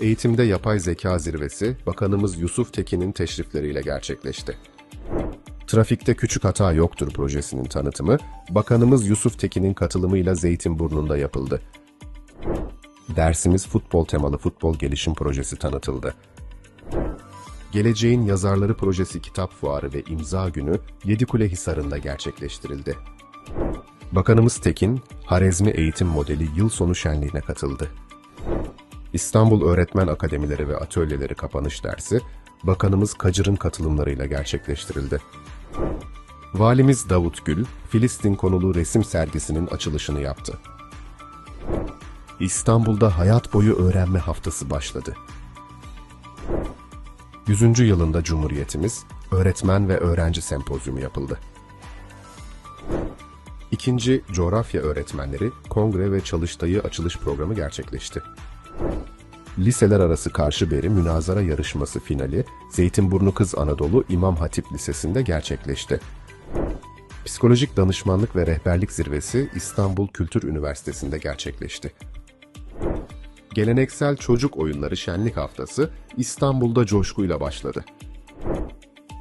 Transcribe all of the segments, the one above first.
Eğitimde Yapay Zeka Zirvesi, Bakanımız Yusuf Tekin'in teşrifleriyle gerçekleşti. Trafikte Küçük Hata Yoktur projesinin tanıtımı, Bakanımız Yusuf Tekin'in katılımıyla Zeytinburnu'nda yapıldı. Dersimiz futbol temalı futbol gelişim projesi tanıtıldı. Geleceğin Yazarları Projesi Kitap Fuarı ve İmza Günü Yedikule Hisarı'nda gerçekleştirildi. Bakanımız Tekin, Harezmi Eğitim Modeli yıl sonu şenliğine katıldı. İstanbul Öğretmen Akademileri ve Atölyeleri kapanış dersi, Bakanımız Kacır'ın katılımlarıyla gerçekleştirildi. Valimiz Davut Gül, Filistin konulu resim sergisinin açılışını yaptı. İstanbul'da hayat boyu öğrenme haftası başladı. 100. yılında Cumhuriyetimiz, öğretmen ve öğrenci sempozyumu yapıldı. İkinci Coğrafya Öğretmenleri Kongre ve Çalıştayı açılış programı gerçekleşti. Liseler arası karşı beri münazara yarışması finali Zeytinburnu Kız Anadolu İmam Hatip Lisesi'nde gerçekleşti. Psikolojik Danışmanlık ve Rehberlik Zirvesi İstanbul Kültür Üniversitesi'nde gerçekleşti. Geleneksel Çocuk Oyunları Şenlik Haftası İstanbul'da coşkuyla başladı.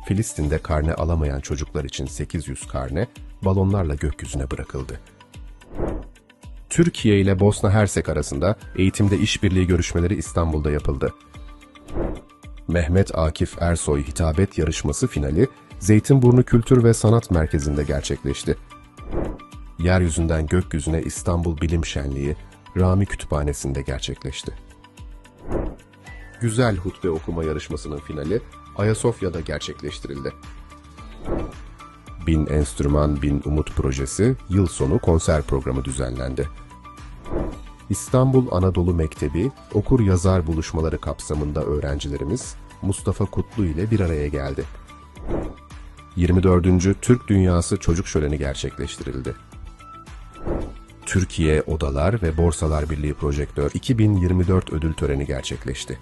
Filistin'de karne alamayan çocuklar için 800 karne balonlarla gökyüzüne bırakıldı. Türkiye ile Bosna Hersek arasında eğitimde işbirliği görüşmeleri İstanbul'da yapıldı. Mehmet Akif Ersoy Hitabet Yarışması finali Zeytinburnu Kültür ve Sanat Merkezi'nde gerçekleşti. Yeryüzünden gökyüzüne İstanbul Bilim Şenliği Rami Kütüphanesi'nde gerçekleşti. Güzel Hutbe Okuma Yarışması'nın finali Ayasofya'da gerçekleştirildi. Bin Enstrüman Bin Umut projesi yıl sonu konser programı düzenlendi. İstanbul Anadolu Mektebi okur yazar buluşmaları kapsamında öğrencilerimiz Mustafa Kutlu ile bir araya geldi. 24. Türk Dünyası Çocuk Şöleni gerçekleştirildi. Türkiye Odalar ve Borsalar Birliği Projektör 2024 ödül töreni gerçekleşti.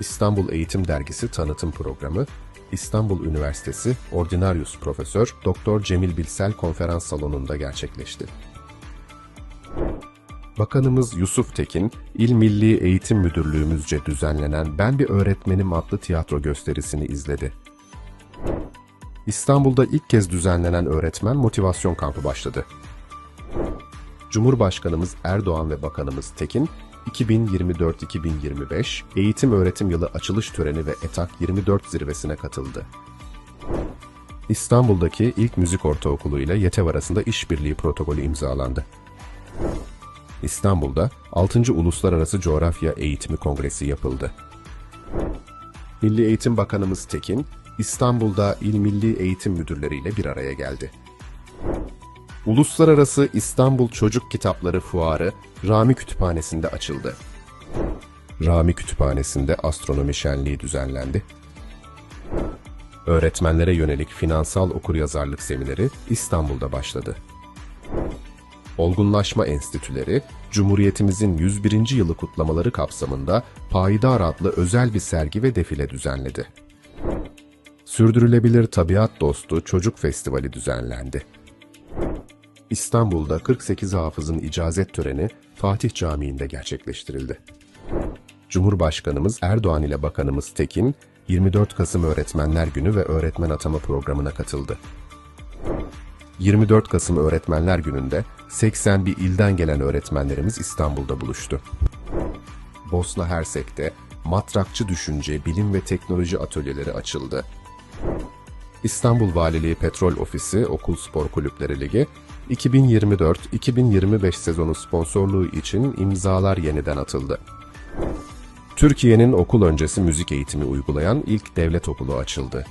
İstanbul Eğitim Dergisi tanıtım programı, İstanbul Üniversitesi Ordinarius Profesör Doktor Cemil Bilsel Konferans Salonu'nda gerçekleşti. Bakanımız Yusuf Tekin, İl Milli Eğitim Müdürlüğümüzce düzenlenen Ben Bir Öğretmenim adlı tiyatro gösterisini izledi. İstanbul'da ilk kez düzenlenen öğretmen motivasyon kampı başladı. Cumhurbaşkanımız Erdoğan ve Bakanımız Tekin, 2024-2025 Eğitim Öğretim Yılı açılış töreni ve ETAK 24 zirvesine katıldı. İstanbul'daki ilk müzik ortaokulu ile YETEV arasında işbirliği protokolü imzalandı. İstanbul'da 6. Uluslararası Coğrafya Eğitimi Kongresi yapıldı. Milli Eğitim Bakanımız Tekin, İstanbul'da İl Milli Eğitim Müdürleriyle bir araya geldi. Uluslararası İstanbul Çocuk Kitapları Fuarı Rami Kütüphanesi'nde açıldı. Rami Kütüphanesi'nde astronomi şenliği düzenlendi. Öğretmenlere yönelik finansal okuryazarlık semineri İstanbul'da başladı. Olgunlaşma Enstitüleri, Cumhuriyetimizin 101. yılı kutlamaları kapsamında Payidar adlı özel bir sergi ve defile düzenledi. Sürdürülebilir Tabiat Dostu Çocuk Festivali düzenlendi. İstanbul'da 48 hafızın icazet töreni Fatih Camii'nde gerçekleştirildi. Cumhurbaşkanımız Erdoğan ile Bakanımız Tekin, 24 Kasım Öğretmenler Günü ve Öğretmen Atama Programı'na katıldı. 24 Kasım Öğretmenler Günü'nde 81 ilden gelen öğretmenlerimiz İstanbul'da buluştu. Bosna Hersek'te matrakçı düşünce, bilim ve teknoloji atölyeleri açıldı. İstanbul Valiliği Petrol Ofisi Okul Spor Kulüpleri Ligi 2024-2025 sezonu sponsorluğu için imzalar yeniden atıldı. Türkiye'nin okul öncesi müzik eğitimi uygulayan ilk devlet okulu açıldı.